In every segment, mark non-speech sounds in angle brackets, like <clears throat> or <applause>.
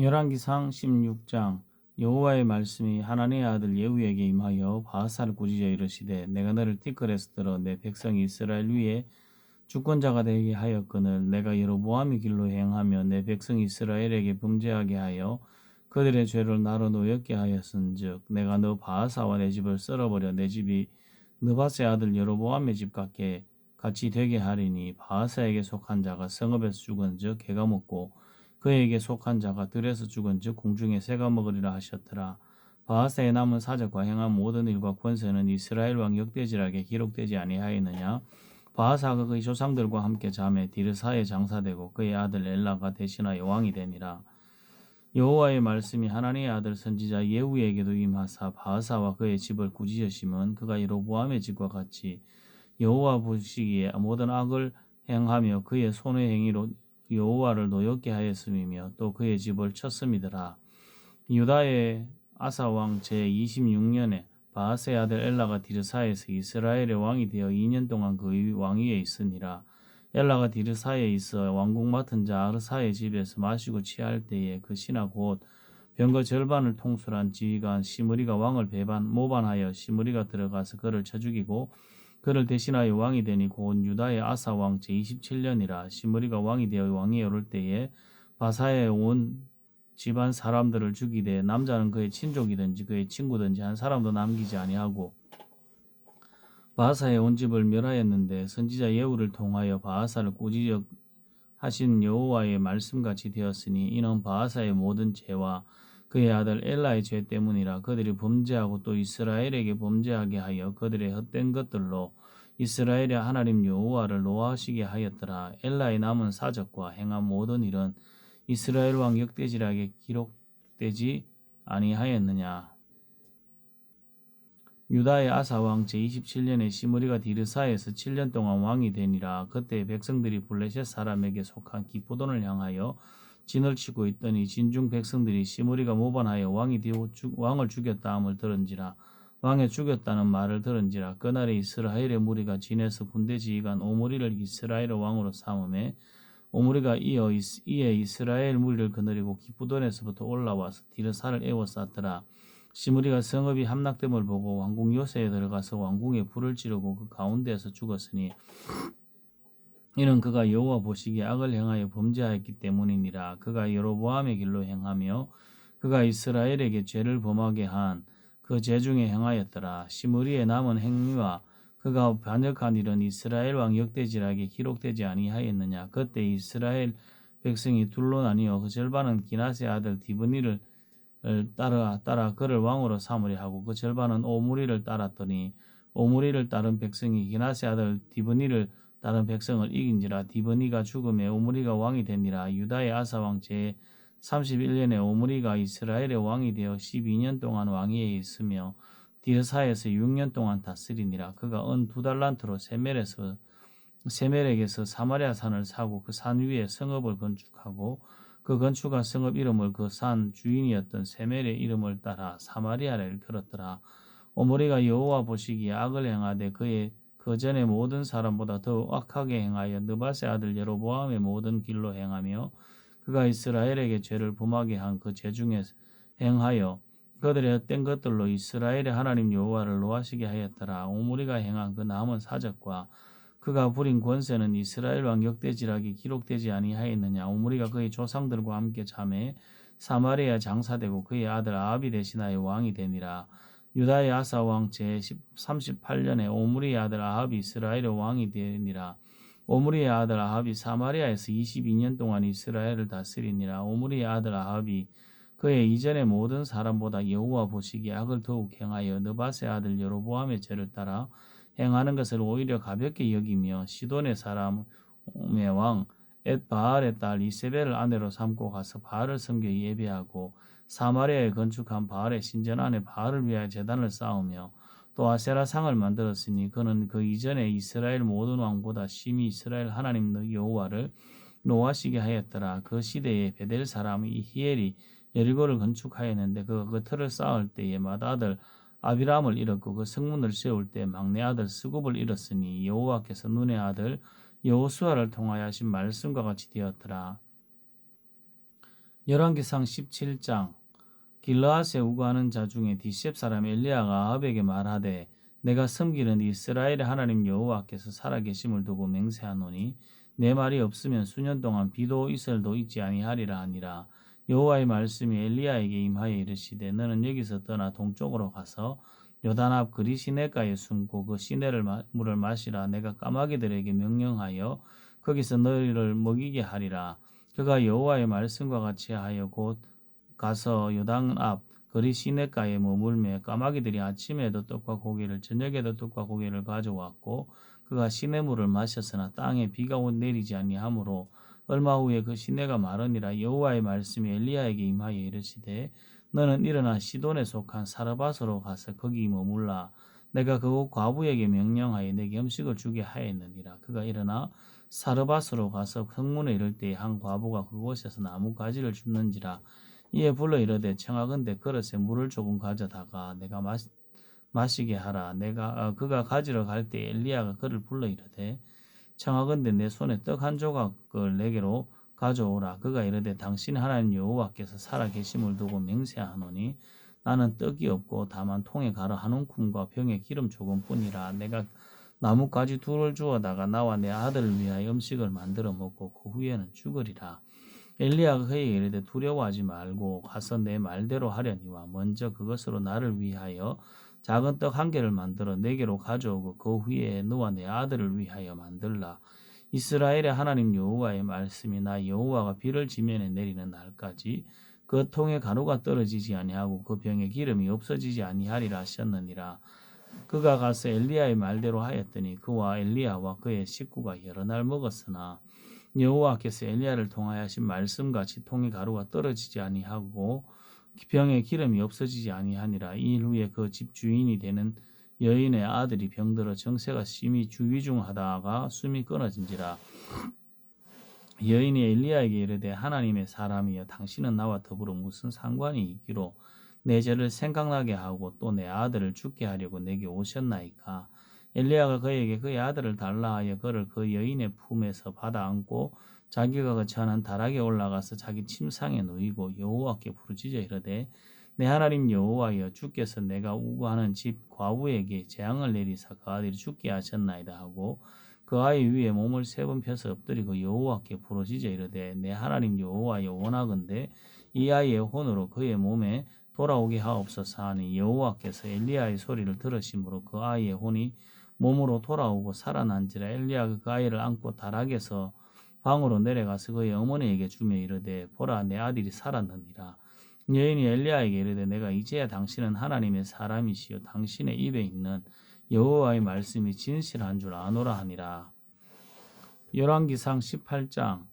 열왕기상 16장 여호와의 말씀이 하나님의 아들 예후에게 임하여 바하사를 꾸짖어 이르시되 내가 너를 티끌에서 들어 내 백성 이스라엘 위에 주권자가 되게 하였거늘 내가 여로보암의 길로 행하며 내 백성 이스라엘에게 범죄하게 하여 그들의 죄를 나로 노엽게 하였은즉 내가 너 바하사와 내 집을 썰어버려 내 집이 느바스의 아들 여로보암의 집 같게 같이 되게 하리니 바하사에게 속한 자가 성읍에서 죽은즉 개가 먹고 그에게 속한 자가 들에서 죽은 즉 공중에 새가 먹으리라 하셨더라. 바하사의 남은 사적과 행한 모든 일과 권세는 이스라엘 왕 역대지락에 기록되지 아니하였느냐? 바하사가 그의 조상들과 함께 잠에 디르사에 장사되고 그의 아들 엘라가 대신하여 왕이 되니라. 여호와의 말씀이 하나님의 아들 선지자 예후에게도 임하사 바하사와 그의 집을 꾸짖으심은 그가 여로보암의 집과 같이 여호와 보시기에 모든 악을 행하며 그의 손의 행위로 여호와를 노엽게 하였음이며 또 그의 집을 쳤음이더라. 유다의 아사 왕 제26년에 바하스의 아들 엘라가 디르사에서 이스라엘의 왕이 되어 2년 동안 그의 왕위에 있으니라. 엘라가 디르사에 있어 왕국 맡은 자 아르사의 집에서 마시고 취할 때에 그 신하 곧 병거 절반을 통솔한 지휘관 시므리가 왕을 배반 모반하여 시므리가 들어가서 그를 쳐 죽이고 그를 대신하여 왕이 되니 곧 유다의 아사 왕 제27년이라 시므리가 왕이 되어 왕위에 오를 때에 바사에 온 집안 사람들을 죽이되 남자는 그의 친족이든지 그의 친구든지 한 사람도 남기지 아니하고 바사의 온 집을 멸하였는데 선지자 예후를 통하여 바하사를 꾸짖어 하신 여호와의 말씀같이 되었으니 이는 바하사의 모든 죄와 그의 아들 엘라의 죄 때문이라 그들이 범죄하고 또 이스라엘에게 범죄하게 하여 그들의 헛된 것들로 이스라엘의 하나님 여호와를 노하시게 하였더라. 엘라의 남은 사적과 행한 모든 일은 이스라엘 왕 역대지락에 기록되지 아니하였느냐. 유다의 아사 왕 제27년에 시므리가 디르사에서 7년 동안 왕이 되니라. 그때 백성들이 블레셋 사람에게 속한 기포돈을 향하여 진을 치고 있더니 진중 백성들이 시므리가 모반하여 왕이 되어 왕을 죽였다 함을 들은지라 왕에 죽였다는 말을 들은지라. 그날에 이스라엘의 무리가 진에서 군대 지휘관 오므리를 이스라엘의 왕으로 삼음에 오므리가 이어 이에 이스라엘 무리를 거느리고 기쁘돈에서부터 올라와서 디르사를 에워쌌더라. 시므리가 성읍이 함락됨을 보고 왕궁 요새에 들어가서 왕궁에 불을 지르고 그 가운데에서 죽었으니 이는 그가 여호와 보시기에 악을 행하여 범죄하였기 때문이니라. 그가 여로보암의 길로 행하며 그가 이스라엘에게 죄를 범하게 한 그 죄 중에 행하였더라. 시므리의 남은 행위와 그가 반역한 일은 이스라엘 왕 역대지락에 기록되지 아니하였느냐. 그때 이스라엘 백성이 둘로 나뉘어 그 절반은 기나스의 아들 디브니를 따라 따라 그를 왕으로 삼으려 하고 그 절반은 오므리를 따랐더니 오므리를 따른 백성이 기나스의 아들 디브니를 다른 백성을 이긴지라 디버니가 죽음에 오므리가 왕이 되니라 유다의 아사 왕 제 31년에 오므리가 이스라엘의 왕이 되어 12년 동안 왕위에 있으며 디르사에서 6년 동안 다스리니라. 그가 은 두 달란트로 세멜에서 세멜에게서 사마리아 산을 사고 그 산 위에 성읍을 건축하고 그 건축한 성읍 이름을 그 산 주인이었던 세멜의 이름을 따라 사마리아를 걸었더라. 오므리가 여호와 보시기에 악을 행하되 그의 그 전에 모든 사람보다 더욱 악하게 행하여 느바세 아들 여로보암의 모든 길로 행하며 그가 이스라엘에게 죄를 범하게 한 그 죄 중에 행하여 그들의 헛된 것들로 이스라엘의 하나님 여호와를 노하시게 하였더라. 오므리가 행한 그 남은 사적과 그가 부린 권세는 이스라엘 왕 역대지락이 기록되지 아니하였느냐. 오므리가 그의 조상들과 함께 잠에 사마리아 장사되고 그의 아들 아합이 대신하여 왕이 되니라. 유다의 아사 왕 제 38년에 오므리의 아들 아합이 이스라엘의 왕이 되니라. 오므리의 아들 아합이 사마리아에서 22년 동안 이스라엘을 다스리니라. 오므리의 아들 아합이 그의 이전의 모든 사람보다 여호와 보시기에 악을 더욱 행하여 느바세 아들 여로보암의 죄를 따라 행하는 것을 오히려 가볍게 여기며 시돈의 사람의 왕 엣바알의 딸 이세벨을 아내로 삼고 가서 바알을 섬겨 예배하고 사마리아에 건축한 바알의 신전 안에 바알을 위하여 제단을 쌓으며 또 아세라 상을 만들었으니 그는 그 이전에 이스라엘 모든 왕보다 심히 이스라엘 하나님 여호와를 노하시게 하였더라. 그 시대에 베델 사람 이히엘이 여리고를 건축하였는데 그가 그 틀을 쌓을 때에 맏아들 아비람을 잃었고 그 성문을 세울 때 막내 아들 스굽을 잃었으니 여호와께서 눈의 아들 여호수아를 통하여 하신 말씀과 같이 되었더라. 열왕기상 17장 길르앗에 우거하는 자 중에 디셉 사람 엘리야가 아합에게 말하되 내가 섬기는 이스라엘의 하나님 여호와께서 살아계심을 두고 맹세하노니 내 말이 없으면 수년 동안 비도 이슬도 있지 아니하리라 하니라. 여호와의 말씀이 엘리야에게 임하여 이르시되 너는 여기서 떠나 동쪽으로 가서 요단 앞 그리 시내가에 숨고 그 시내를 마- 물을 마시라. 내가 까마귀들에게 명령하여 거기서 너희를 먹이게 하리라. 그가 여호와의 말씀과 같이 하여 곧 가서 요단 앞 그리 시내가에 머물매 까마귀들이 아침에도 떡과 고기를 저녁에도 떡과 고기를 가져왔고 그가 시내물을 마셨으나 땅에 비가 온 내리지 아니하므로 얼마 후에 그 시내가 마르니라 여호와의 말씀이 엘리야에게 임하여 이르시되 너는 일어나 시돈에 속한 사르밧으로 가서 거기 머물라. 내가 그곳 과부에게 명령하여 내게 음식을 주게 하였느니라. 그가 일어나 사르밧으로 가서 성문에 이를 때에 한 과부가 그곳에서 나무 가지를 줍는지라 이에 불러 이르되 청하건대 그릇에 물을 조금 가져다가 내가 마, 마시게 하라. 내가 어, 그가 가지러 갈 때 엘리야가 그를 불러 이르되 청하건대 내 손에 떡 한 조각을 내게로 가져오라. 그가 이르되 당신 하나님 여호와께서 살아 계심을 두고 맹세하노니 나는 떡이 없고 다만 통에 가루 한 움큼과 병에 기름 조금뿐이라 내가 나뭇가지 둘을 주어다가 나와 내 아들을 위하여 음식을 만들어 먹고 그 후에는 죽으리라 엘리야가 그에게 이르되 두려워하지 말고 가서 내 말대로 하려니와 먼저 그것으로 나를 위하여 작은 떡 한 개를 만들어 내게로 가져오고 그 후에 너와 내 아들을 위하여 만들라. 이스라엘의 하나님 여호와의 말씀이 나 여호와가 비를 지면에 내리는 날까지 그 통에 가루가 떨어지지 아니하고 그 병에 기름이 없어지지 아니하리라 하셨느니라. 그가 가서 엘리야의 말대로 하였더니 그와 엘리야와 그의 식구가 여러 날 먹었으나 여호와께서 엘리야를 통하여 하신 말씀같이 통에 가루가 떨어지지 아니하고 병에 기름이 없어지지 아니하니라. 이 일 후에 그 집 주인이 되는 여인의 아들이 병들어 정세가 심히 주위중하다가 숨이 끊어진지라. 여인이 엘리야에게 이르되 하나님의 사람이여 당신은 나와 더불어 무슨 상관이 있기로 내 죄를 생각나게 하고 또 내 아들을 죽게 하려고 내게 오셨나이까 엘리야가 그에게 그의 아들을 달라 하여 그를 그 여인의 품에서 받아 안고 자기가 거처하는 다락에 올라가서 자기 침상에 누이고 여호와께 부르짖어 이르되 내 하나님 여호와여 주께서 내가 우고하는 집 과부에게 재앙을 내리사 그 아들이 죽게 하셨나이다 하고 그 아이 위에 몸을 세 번 펴서 엎드리고 여호와께 부르짖어 이르되 내 하나님 여호와여 원하건대 이 아이의 혼으로 그의 몸에 돌아오게 하옵소서 하니 여호와께서 엘리야의 소리를 들으심으로 그 아이의 혼이 몸으로 돌아오고 살아난지라 엘리야가 그 아이를 안고 다락에서 방으로 내려가서 그의 어머니에게 주며 이르되 보라 내 아들이 살았느니라. 여인이 엘리야에게 이르되 내가 이제야 당신은 하나님의 사람이시요 당신의 입에 있는 여호와의 말씀이 진실한 줄 아노라 하니라. 열왕기상 18장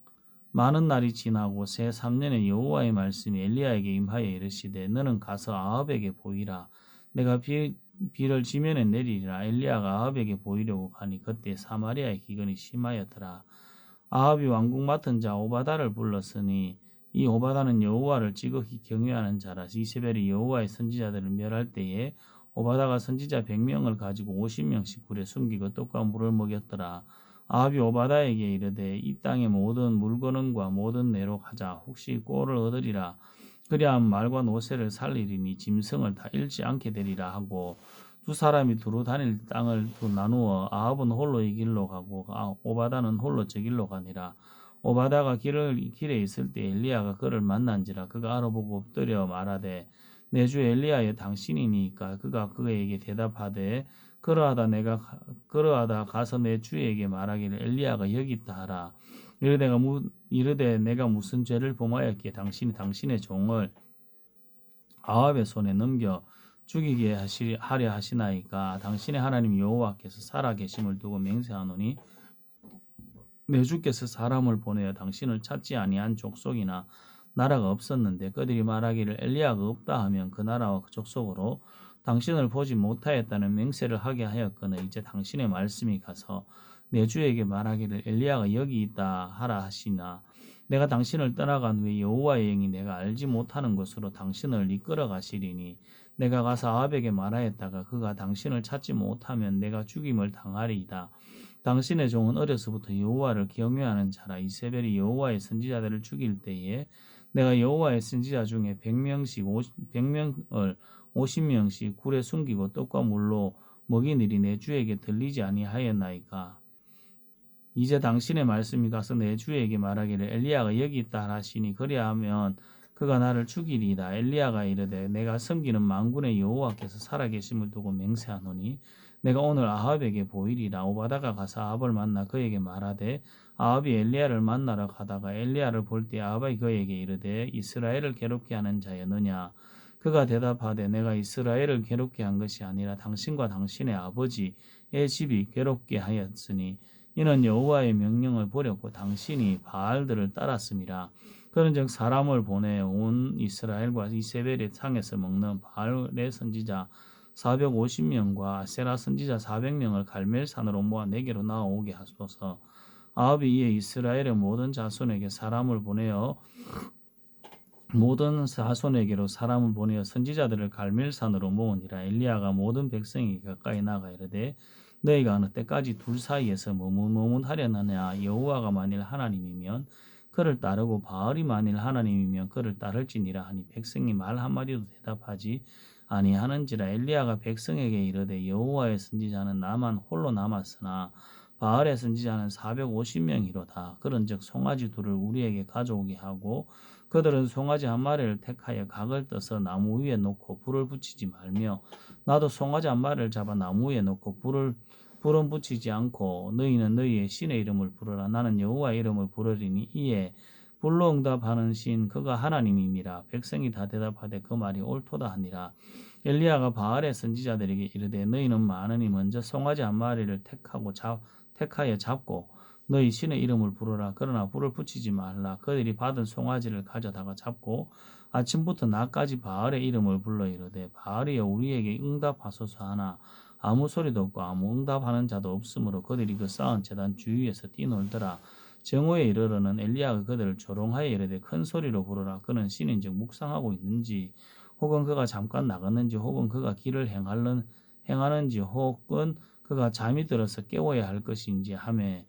많은 날이 지나고 새 3년에 여호와의 말씀이 엘리야에게 임하여 이르시되 너는 가서 아합에게 보이라. 내가 비, 비를 지면에 내리리라. 엘리야가 아합에게 보이려고 가니 그때 사마리아의 기근이 심하였더라. 아합이 왕국 맡은 자 오바다를 불렀으니 이 오바다는 여호와를 지극히 경외하는 자라. 이세벨이 여호와의 선지자들을 멸할 때에 오바다가 선지자 100명을 가지고 50명씩 굴에 숨기고 떡과 물을 먹였더라. 아합이 오바다에게 이르되 이 땅의 모든 물건과 모든 내로 가자. 혹시 꼴을 얻으리라 그리하면 말과 노새를 살리리니 짐승을 다 잃지 않게 되리라 하고 두 사람이 두루 다닐 땅을 두 나누어 아합은 홀로 이 길로 가고 아, 오바다는 홀로 저 길로 가니라. 오바다가 길을 길에 있을 때 엘리야가 그를 만난지라 그가 알아보고 엎드려 말하되 내 주 엘리야여 당신이니까 그가 그에게 대답하되 그러하다 내가 가- 그러하다 가서 내 주에게 말하기를 엘리야가 여기 있다 하라 이르되 내가 무 이르되 내가 무슨 죄를 범하였기에 당신이 당신의 종을 아합의 손에 넘겨 죽이게 하시, 하려 하시나이까? 당신의 하나님 여호와께서 살아 계심을 두고 맹세하노니 내 주께서 사람을 보내어 당신을 찾지 아니한 족속이나 나라가 없었는데 그들이 말하기를 엘리야가 없다 하면 그 나라와 그 족속으로 당신을 보지 못하였다는 맹세를 하게 하였거늘 이제 당신의 말씀이 가서 내 주에게 말하기를 엘리야가 여기 있다 하라 하시나. 내가 당신을 떠나간 후에 여호와의 영이 내가 알지 못하는 곳으로 당신을 이끌어 가시리니 내가 가서 아합에게 말하였다가 그가 당신을 찾지 못하면 내가 죽임을 당하리이다. 당신의 종은 어려서부터 여호와를 경외하는 자라. 이세벨이 여호와의 선지자들을 죽일 때에 내가 여호와의 선지자 중에 100명씩 50, 100명을 50명씩 굴에 숨기고 떡과 물로 먹이니리 내 주에게 들리지 아니하였나이까 이제 당신의 말씀이 가서 내 주에게 말하기를 엘리야가 여기 있다 하시니 그리하면 그가 나를 죽이리이다. 엘리야가 이르되 내가 섬기는 만군의 여호와께서 살아계심을 두고 맹세하노니 내가 오늘 아합에게 보이리라. 오바다가 가서 아합을 만나 그에게 말하되 아합이 엘리야를 만나러 가다가 엘리야를 볼 때 아합이 그에게 이르되 이스라엘을 괴롭게 하는 자였느냐? 그가 대답하되 내가 이스라엘을 괴롭게 한 것이 아니라 당신과 당신의 아버지의 집이 괴롭게 하였으니 이는 여호와의 명령을 버렸고 당신이 바알들을 따랐음이라 그런즉 사람을 보내 온 이스라엘과 이세벨의 상에서 먹는 바알의 선지자 450명과 아세라 선지자 400명을 갈멜산으로 모아 내게로 나오게 하소서. 아합이 이에 이스라엘의 모든 자손에게 사람을 보내어 모든 자손에게로 사람을 보내어 선지자들을 갈멜산으로 모으니라 엘리야가 모든 백성이 가까이 나가 이르되 너희가 어느 때까지 둘 사이에서 머뭇머뭇하려느냐 여호와가 만일 하나님이면 그를 따르고 바알이 만일 하나님이면 그를 따를지니라 하니 백성이 말 한마디도 대답하지 아니하는지라 엘리야가 백성에게 이르되 여호와의 선지자는 나만 홀로 남았으나 바알의 선지자는 450명이로다. 그런즉 송아지 둘을 우리에게 가져오게 하고 그들은 송아지 한 마리를 택하여 각을 떠서 나무 위에 놓고 불을 붙이지 말며 나도 송아지 한 마리를 잡아 나무 위에 놓고 불을 불은 붙이지 않고 너희는 너희의 신의 이름을 부르라. 나는 여호와의 이름을 부르리니 이에 불로 응답하는 신 그가 하나님이니라. 백성이 다 대답하되 그 말이 옳도다 하니라. 엘리야가 바알의 선지자들에게 이르되 너희는 많으니 먼저 송아지 한 마리를 택하고 잡, 택하여 잡고 너희 신의 이름을 부르라. 그러나 불을 붙이지 말라. 그들이 받은 송아지를 가져다가 잡고 아침부터 낮까지 바알의 이름을 불러 이르되 바알이여 우리에게 응답하소서 하나. 아무 소리도 없고 아무 응답하는 자도 없으므로 그들이 그 쌓은 재단 주위에서 뛰놀더라. 정오에 이르러는 엘리야가 그들을 조롱하여 이르되 큰 소리로 부르라. 그는 신인즉 묵상하고 있는지 혹은 그가 잠깐 나갔는지 혹은 그가 길을 행하는 행하는지 혹은 그가 잠이 들어서 깨워야 할 것인지 하매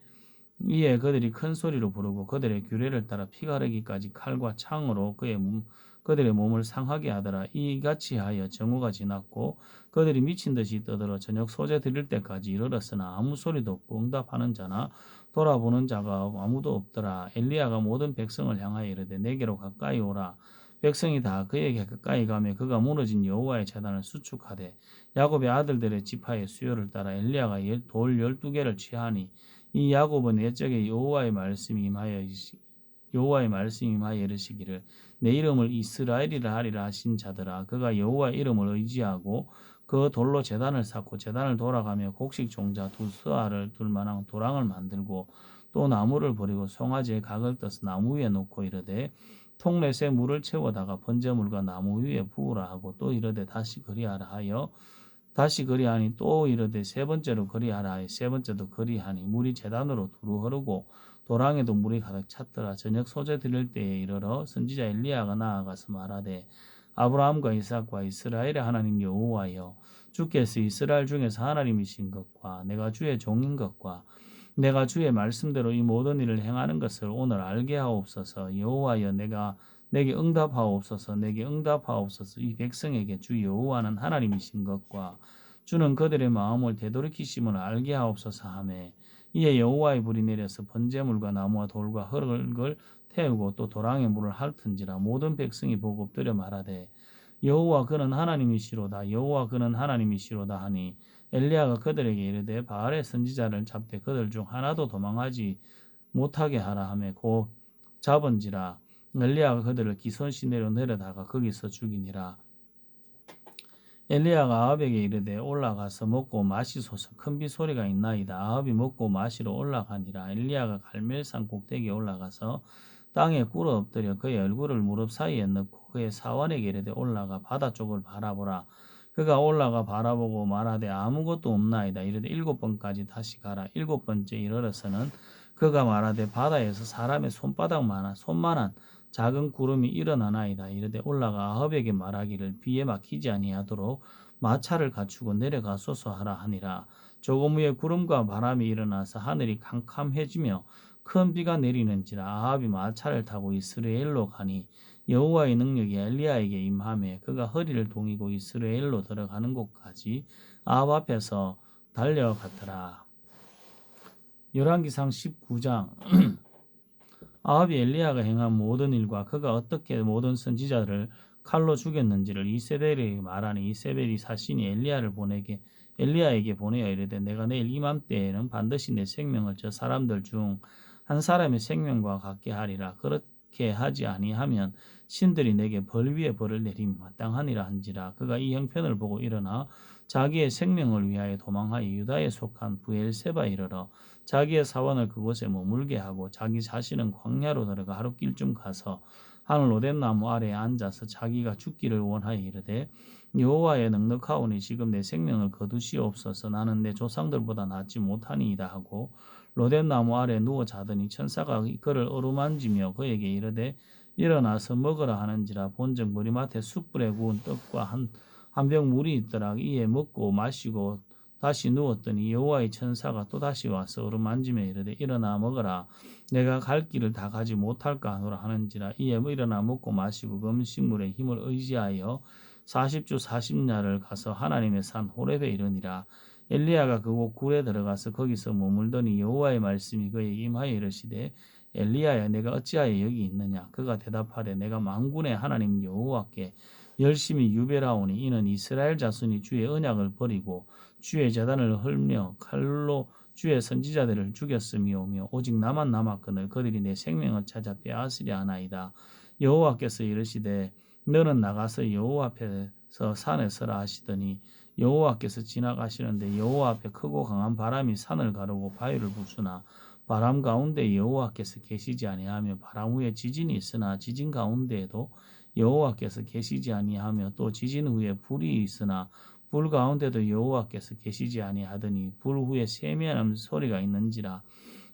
이에 그들이 큰 소리로 부르고 그들의 규례를 따라 피가 흐르기까지 칼과 창으로 그의 몸, 그들의 몸을 상하게 하더라. 이같이 하여 정오가 지났고 그들이 미친 듯이 떠들어 저녁 소재 드릴 때까지 이르렀으나 아무 소리도 없고 응답하는 자나 돌아보는 자가 아무도 없더라. 엘리야가 모든 백성을 향하여 이르되 내게로 가까이 오라. 백성이 다 그에게 가까이 가며 그가 무너진 여호와의 재단을 수축하되 야곱의 아들들의 지파의 수요를 따라 엘리야가 돌 열두 개를 취하니 이 야곱은 옛적에 여호와의 말씀이 임하여 여호와의 말씀이 임하여 이르시기를 내 이름을 이스라엘이라 하리라 하신 자들아 그가 여호와의 이름을 의지하고 그 돌로 재단을 쌓고 재단을 돌아가며 곡식 종자 두 스아를 둘 만한 도랑을 만들고 또 나무를 버리고 송아지에 각을 떠서 나무 위에 놓고 이르되 통렛에 물을 채워다가 번제물과 나무 위에 부으라 하고 또 이르되 다시 그리하라 하여 다시 그리하니 또 이르되 세 번째로 그리하라 세 번째도 그리하니 물이 재단으로 두루 흐르고 도랑에도 물이 가득 찼더라. 저녁 소재 드릴 때에 이르러 선지자 엘리야가 나아가서 말하되 아브라함과 이삭과 이스라엘의 하나님 여호와여 주께서 이스라엘 중에서 하나님이신 것과 내가 주의 종인 것과 내가 주의 말씀대로 이 모든 일을 행하는 것을 오늘 알게 하옵소서. 여호와여 내가 내게 응답하옵소서 내게 응답하옵소서. 이 백성에게 주 여호와는 하나님이신 것과 주는 그들의 마음을 되돌이키심을 알게 하옵소서 하매 이에 여호와의 불이 내려서 번제물과 나무와 돌과 흙을 태우고 또 도랑의 물을 핥은지라 모든 백성이 보고 엎드려 말하되 여호와 그는 하나님이시로다 여호와 그는 하나님이시로다 하니 엘리야가 그들에게 이르되 바알의 선지자를 잡되 그들 중 하나도 도망하지 못하게 하라 하며 곧 잡은지라 엘리야가 그들을 기손 시내로 내려다가 거기서 죽이니라. 엘리야가 아합에게 이르되 올라가서 먹고 마시소서 큰 비 소리가 있나이다. 아합이 먹고 마시러 올라가니라. 엘리야가 갈멜산 꼭대기에 올라가서 땅에 꿇어 엎드려 그의 얼굴을 무릎 사이에 넣고 그의 사원에게 이르되 올라가 바다 쪽을 바라보라. 그가 올라가 바라보고 말하되 아무것도 없나이다. 이르되 일곱 번까지 다시 가라. 일곱 번째 이르러서는 그가 말하되 바다에서 사람의 손바닥만한 손만한 작은 구름이 일어나나이다. 이르되 올라가 아합에게 말하기를 비에 막히지 아니하도록 마차를 갖추고 내려가소서 하라 하니라. 조금 후에 구름과 바람이 일어나서 하늘이 캄캄해지며 큰 비가 내리는지라 아합이 마차를 타고 이스라엘로 가니 여호와의 능력이 엘리야에게 임함에 그가 허리를 동이고 이스라엘로 들어가는 곳까지 아합 앞에서 달려갔더라. 열왕기상 19장 <clears throat> 아합이 엘리야가 행한 모든 일과 그가 어떻게 모든 선지자들을 칼로 죽였는지를 이세벨이 말하니 이세벨이 사신이 엘리야를 보내게 엘리야에게 보내어 이르되 내가 내일 이맘때에는 반드시 내 생명을 저 사람들 중 한 사람의 생명과 같게 하리라. 그렇게 하지 아니하면 신들이 내게 벌 위에 벌을 내림이 마땅하니라 한지라. 그가 이 형편을 보고 일어나 자기의 생명을 위하여 도망하여 유다에 속한 부엘세바에 이르러 자기의 사원을 그곳에 머물게 하고 자기 자신은 광야로 들어가 하룻길쯤 가서 하늘 로된 나무 아래에 앉아서 자기가 죽기를 원하여 이르되 여호와의 넉넉하오니 지금 내 생명을 거두시옵소서. 나는 내 조상들보다 낫지 못하니이다 하고 로된 나무 아래 누워 자더니 천사가 그를 어루만지며 그에게 이르되 일어나서 먹으라 하는지라. 본적 머리맡에 숯불에 구운 떡과 한 한 병 물이 있더라 이에 먹고 마시고 다시 누웠더니 여호와의 천사가 또 다시 와서 어루만지며 이르되 일어나 먹어라. 내가 갈 길을 다 가지 못할까 하노라 하는지라. 이에 뭐 일어나 먹고 마시고 그 음식물의 힘을 의지하여 40주 40야를 가서 하나님의 산 호렙에 이르니라. 엘리야가 그곳 굴에 들어가서 거기서 머물더니 여호와의 말씀이 그에게 임하여 이르시되 엘리야야 내가 어찌하여 여기 있느냐? 그가 대답하되 내가 만군의 하나님 여호와께 열심히 유배라오니 이는 이스라엘 자손이 주의 언약을 버리고 주의 재단을 헐며 칼로 주의 선지자들을 죽였음이오며 오직 나만 남았거늘 그들이 내 생명을 찾아 빼앗으려 하나이다. 여호와께서 이르시되 너는 나가서 여호와 앞에서 산에 서라 하시더니 여호와께서 지나가시는데 여호와 앞에 크고 강한 바람이 산을 가르고 바위를 부수나 바람 가운데 여호와께서 계시지 아니하며 바람 후에 지진이 있으나 지진 가운데에도 여호와께서 계시지 아니하며 또 지진 후에 불이 있으나 불 가운데도 여호와께서 계시지 아니하더니 불 후에 세미한 소리가 있는지라.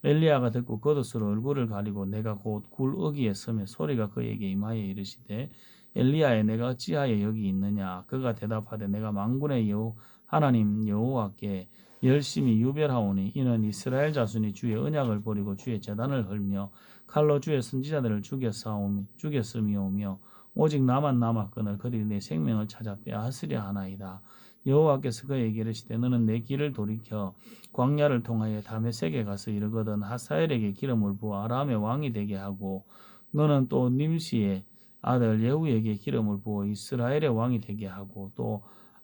엘리야가 듣고 겉옷으로 얼굴을 가리고 내가 곧 굴 어기에 서며 소리가 그에게 임하여 이르시되 엘리야에 내가 어찌하여 여기 있느냐? 그가 대답하되 내가 만군의 여호 하나님 여호와께 열심히 유별하오니 이는 이스라엘 자손이 주의 언약을 버리고 주의 재단을 헐며 칼로 주의 선지자들을 죽였사오며 죽였음이오며 오직 나만 남았거늘 그들이 내 생명을 찾아 빼앗으려 하나이다. 여호와께서 그에게 이르시되 너는 내 길을 돌이켜 광야를 통하여 다메섹에 가서 이르거든 하사엘에게 기름을 부어 아람의 왕이 되게 하고 너는 또 님시의 아들 예후에게 기름을 부어 이스라엘의 왕이 되게 하고 또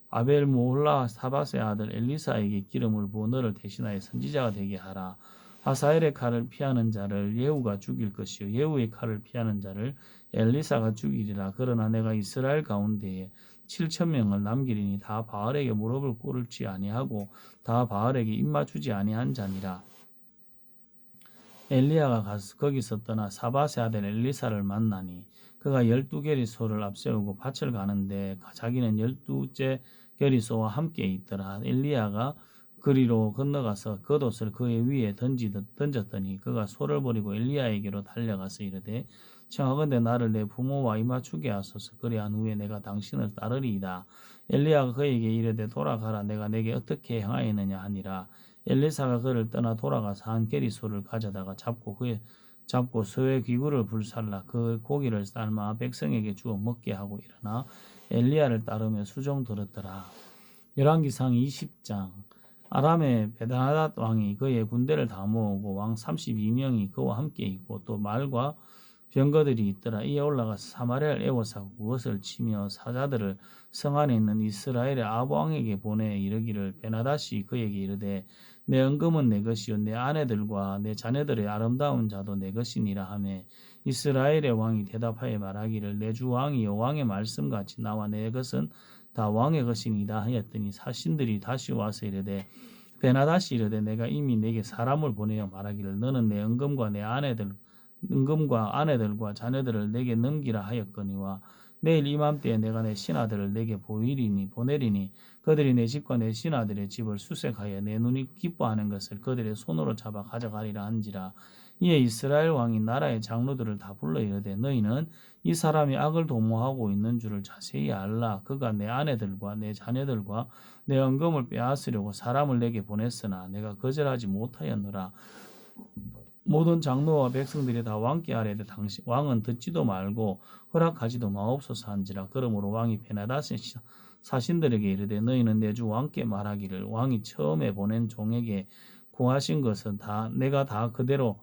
아벨 모홀라 사바스의 아들 엘리사에게 기름을 부어 너를 대신하여 선지자가 되게 하라. 하사엘의 칼을 피하는 자를 예후가 죽일 것이요 예후의 칼을 피하는 자를 엘리사가 죽이리라. 그러나 내가 이스라엘 가운데에 7천 명을 남기리니 다 바알에게 무릎을 꿇을지 아니하고 다 바알에게 입맞추지 아니한 자니라. 엘리야가 가서 거기서 떠나 사바세 아들 엘리사를 만나니 그가 열두 개리 소를 앞세우고 밭을 가는데 자기는 열두째 개리 소와 함께 있더라. 엘리야가 그리로 건너가서 겉옷을 그의 위에 던지듯 던졌더니 그가 소를 버리고 엘리야에게로 달려가서 이르되 청하건대 나를 내 부모와 이맞추게 하소서 그리한 후에 내가 당신을 따르리이다. 엘리야가 그에게 이르되 돌아가라 내가 내게 어떻게 행하였느냐 하니라. 엘리사가 그를 떠나 돌아가서 한 개리소를 가져다가 잡고 그의 잡고 서의 귀구를 불살라 그 고기를 삶아 백성에게 주어 먹게 하고 일어나 엘리야를 따르며 수종 들었더라. 열왕기상 20장 아람의 베다하닷 왕이 그의 군대를 다 모으고 왕 32명이 그와 함께 있고 또 말과 병거들이 있더라. 이에 올라가서 사마리아를 에워싸고 그것을 치며 사자들을 성 안에 있는 이스라엘의 아왕에게 보내 이르기를 베나다시 그에게 이르되 내 은금은 내 것이요 내 아내들과 내 자녀들의 아름다운 자도 내 것이니라 하매 이스라엘의 왕이 대답하여 말하기를 내 주 왕이 여 왕의 말씀같이 나와 내 것은 다 왕의 것이니라 하였더니 사신들이 다시 와서 이르되 베나다시 이르되 내가 이미 내게 사람을 보내어 말하기를 너는 내 은금과 내 아내들 은금과 아내들과 자녀들을 내게 넘기라 하였거니와 내일 이맘때에 내가 내 신하들을 내게 보이리니 보내리니 그들이 내 집과 내 신하들의 집을 수색하여 내 눈이 기뻐하는 것을 그들의 손으로 잡아 가져가리라 한지라 이에 이스라엘 왕이 나라의 장로들을 다 불러 이르되 너희는 이 사람이 악을 도모하고 있는 줄을 자세히 알라. 그가 내 아내들과 내 자녀들과 내 은금을 빼앗으려고 사람을 내게 보냈으나 내가 거절하지 못하였노라. 모든 장로와 백성들이 다 왕께 아뢰되 당신 왕은 듣지도 말고 허락하지도 마옵소서 한지라. 그러므로 왕이 베나다스 사신들에게 이르되 너희는 내 주 왕께 말하기를 왕이 처음에 보낸 종에게 구하신 것은 다 내가 다 그대로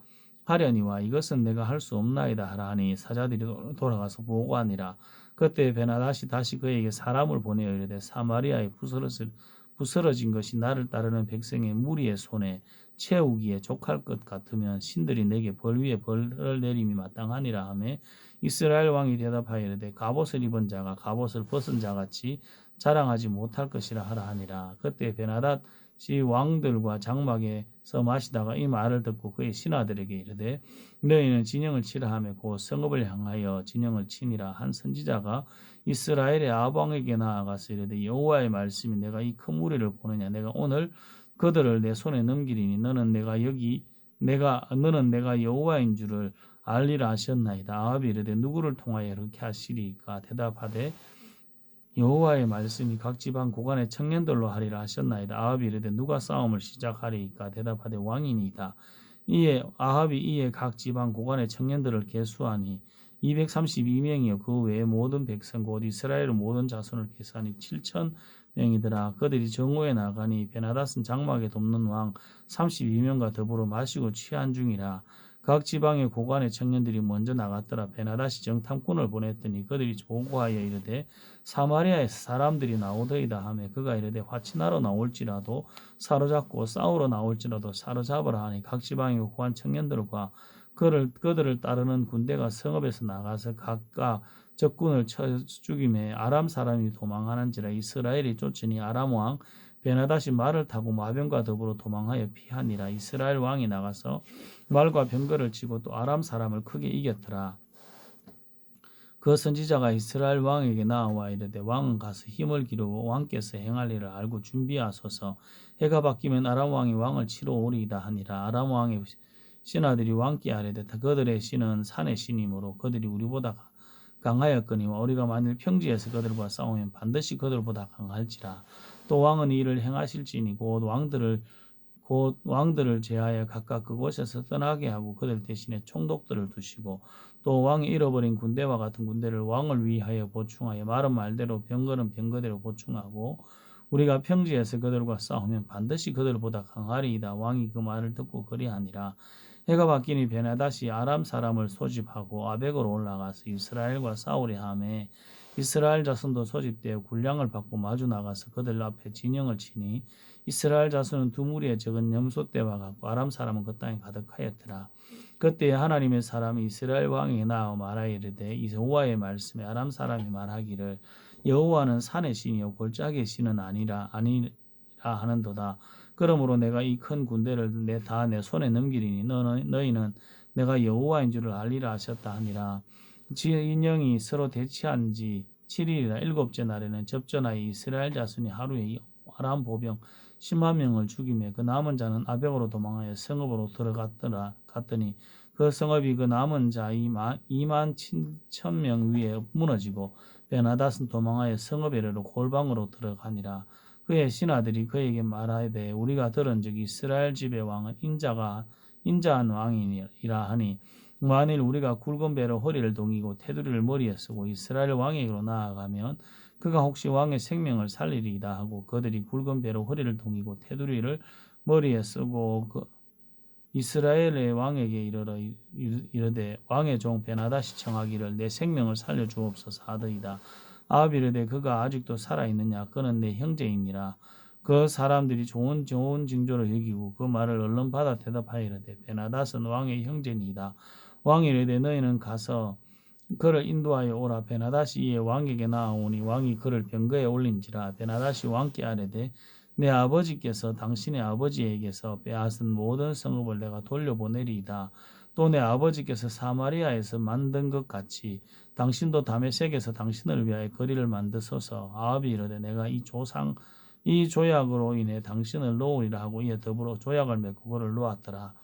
하려니와 이것은 내가 할 수 없나이다 하라 하니 사자들이 도- 돌아가서 보고하니라. 그때 베나다시 다시 그에게 사람을 보내어 이르되 사마리아에 부스러질 부스러진 것이 나를 따르는 백성의 무리의 손에 채우기에 족할 것 같으면 신들이 내게 벌 위에 벌을 내림이 마땅하니라 하매 이스라엘 왕이 대답하여 이르되 갑옷을 입은 자가 갑옷을 벗은 자같이 자랑하지 못할 것이라 하라 하니라. 그때 베나닷 이 왕들과 장막에서 마시다가 이 말을 듣고 그의 신하들에게 이르되 너희는 진영을 치라 하며 곧 성읍을 향하여 진영을 치니라 한 선지자가 이스라엘의 아방에게 나아가서 이르되 여호와의 말씀이 내가 이 큰 무리를 보느냐? 내가 오늘 그들을 내 손에 넘기리니 너는 내가 여기 내가 너는 내가 여호와인 줄을 알리라 하셨나이다. 아합이 이르되 누구를 통하여 이렇게 하시리까? 대답하되 여호와의 말씀이 각 지방 고관의 청년들로 하리라 하셨나이다. 아합이 이르되 누가 싸움을 시작하리까 대답하되 왕이니이다. 이에 아합이 이에 각 지방 고관의 청년들을 계수하니 232명이요. 그 외에 모든 백성 곧 이스라엘 모든 자손을 계산하니 7천 명이더라. 그들이 정오에 나가니 베나닷은 장막에 돕는 왕 32명과 더불어 마시고 취한 중이라 각 지방의 고관의 청년들이 먼저 나갔더라. 베나닷이 정탐꾼을 보냈더니 그들이 보고하여 이르되 사마리아에서 사람들이 나오더이다 하며 그가 이르되 화친하러 나올지라도 사로잡고 싸우러 나올지라도 사로잡으라 하니 각 지방의 고관 청년들과 그를 그들을 따르는 군대가 성읍에서 나가서 각각 적군을 쳐 죽임에 아람 사람이 도망하는지라 이스라엘이 쫓으니 아람 왕 베나다시 말을 타고 마병과 더불어 도망하여 피하니라. 이스라엘 왕이 나가서 말과 병거를 치고 또 아람 사람을 크게 이겼더라. 그 선지자가 이스라엘 왕에게 나와 이르되 왕은 가서 힘을 기르고 왕께서 행할 일을 알고 준비하소서. 해가 바뀌면 아람 왕이 왕을 치러 오리이다 하니라. 아람 왕의 신하들이 왕께 아뢰되 그들의 신은 산의 신이므로 그들이 우리보다 강하였거니와 우리가 만일 평지에서 그들과 싸우면 반드시 그들보다 강할지라 또 왕은 이를 행하실지니 곧 왕들을 곧 왕들을 제하여 각각 그곳에서 떠나게 하고 그들 대신에 총독들을 두시고 또 왕이 잃어버린 군대와 같은 군대를 왕을 위하여 보충하여 말은 말대로 병거는 병거대로 보충하고 우리가 평지에서 그들과 싸우면 반드시 그들보다 강하리이다. 왕이 그 말을 듣고 그리하니라. 해가 바뀌니 베나다시 아람 사람을 소집하고 아벡으로 올라가서 이스라엘과 싸우려 하매 이스라엘 자손도 소집되어 군량을 받고 마주 나가서 그들 앞에 진영을 치니 이스라엘 자손은 두 무리의 적은 염소떼와 같고 아람 사람은 그 땅에 가득하였더라. 그때 하나님의 사람이 이스라엘 왕에게 나와 말하여 이르되 여호와의 말씀에 아람 사람이 말하기를 여호와는 산의 신이요 골짜기의 신은 아니라 아니라 하는도다. 그러므로 내가 이 큰 군대를 내 다 내 손에 넘기리니 너는 너희는 내가 여호와인 줄을 알리라 하셨다 하니라. 지 인형이 서로 대치한 지 7일이라 일곱째 날에는 접전하여 이스라엘 자손이 하루에 아람 보병 10만 명을 죽이며 그 남은 자는 아벡으로 도망하여 성읍으로 들어갔더라 갔더니 그 성읍이 그 남은 자 2만, 2만 7천 명 위에 무너지고 베나닷은 도망하여 성읍에 이르러 골방으로 들어가니라. 그의 신하들이 그에게 말하되 우리가 들은 적 이스라엘 집의 왕은 인자가 인자한 왕이라 하니 만일 우리가 굵은 배로 허리를 동이고 테두리를 머리에 쓰고 이스라엘 왕에게로 나아가면 그가 혹시 왕의 생명을 살리리이다 하고 그들이 굵은 배로 허리를 동이고 테두리를 머리에 쓰고 그 이스라엘의 왕에게 이르러 이르되 왕의 종 베나다시 청하기를 내 생명을 살려 주옵소서 하더이다. 아비르되 그가 아직도 살아 있느냐 그는 내 형제이니라. 그 사람들이 좋은 좋은 징조를 여기고 그 말을 얼른 받아 대답하여 이르되 베나닷은 왕의 형제니이다. 왕이 이르되 너희는 가서 그를 인도하여 오라 베나닷이 이에 왕에게 나아오니 왕이 그를 병거에 올린지라 베나닷이 왕께 아뢰되 내 아버지께서 당신의 아버지에게서 빼앗은 모든 성읍을 내가 돌려보내리이다. 또 내 아버지께서 사마리아에서 만든 것 같이 당신도 다메섹에서 당신을 위하여 거리를 만드소서 아합이 이르되 내가 이 조상 이 조약으로 인해 당신을 놓으리라 하고 이에 더불어 조약을 맺고 그를 놓았더라.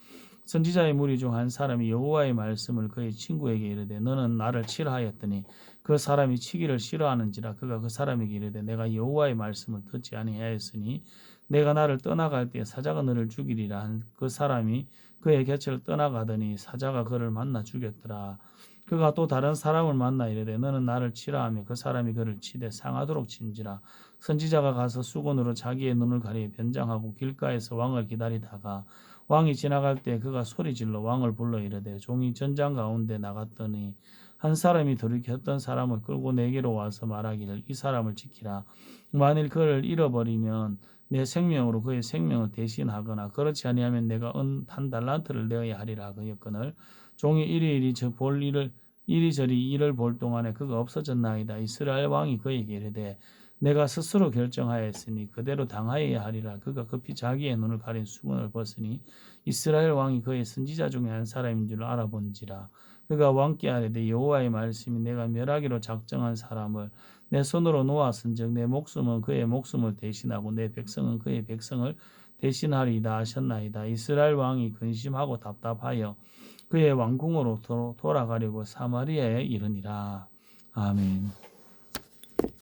선지자의 무리 중 한 사람이 여호와의 말씀을 그의 친구에게 이르되 너는 나를 치라 하였더니 그 사람이 치기를 싫어하는지라 그가 그 사람에게 이르되 내가 여호와의 말씀을 듣지 아니하였으니 내가 나를 떠나갈 때 사자가 너를 죽이리라 한 그 사람이 그의 곁을 떠나가더니 사자가 그를 만나 죽였더라. 그가 또 다른 사람을 만나 이르되 너는 나를 치라 하며 그 사람이 그를 치되 상하도록 친지라 선지자가 가서 수건으로 자기의 눈을 가리어 변장하고 길가에서 왕을 기다리다가 왕이 지나갈 때 그가 소리질러 왕을 불러 이르되 종이 전장 가운데 나갔더니 한 사람이 돌이켰던 사람을 끌고 내게로 와서 말하기를 이 사람을 지키라. 만일 그를 잃어버리면 내 생명으로 그의 생명을 대신하거나 그렇지 아니하면 내가 은 한 달란트를 내어야 하리라 그였거늘 종이 이리이리 저볼 일을 이리저리 일을 볼 동안에 그가 없어졌나이다. 이스라엘 왕이 그에게 이르되 내가 스스로 결정하였으니 그대로 당하여야 하리라. 그가 급히 자기의 눈을 가린 수건을 벗으니 이스라엘 왕이 그의 선지자 중에 한 사람인 줄 알아본지라. 그가 왕께 아뢰되 여호와의 말씀이 내가 멸하기로 작정한 사람을 내 손으로 놓았은즉 내 목숨은 그의 목숨을 대신하고 내 백성은 그의 백성을 대신하리이다 하셨나이다. 이스라엘 왕이 근심하고 답답하여 그의 왕궁으로 도- 돌아가려고 사마리아에 이르니라. 아멘.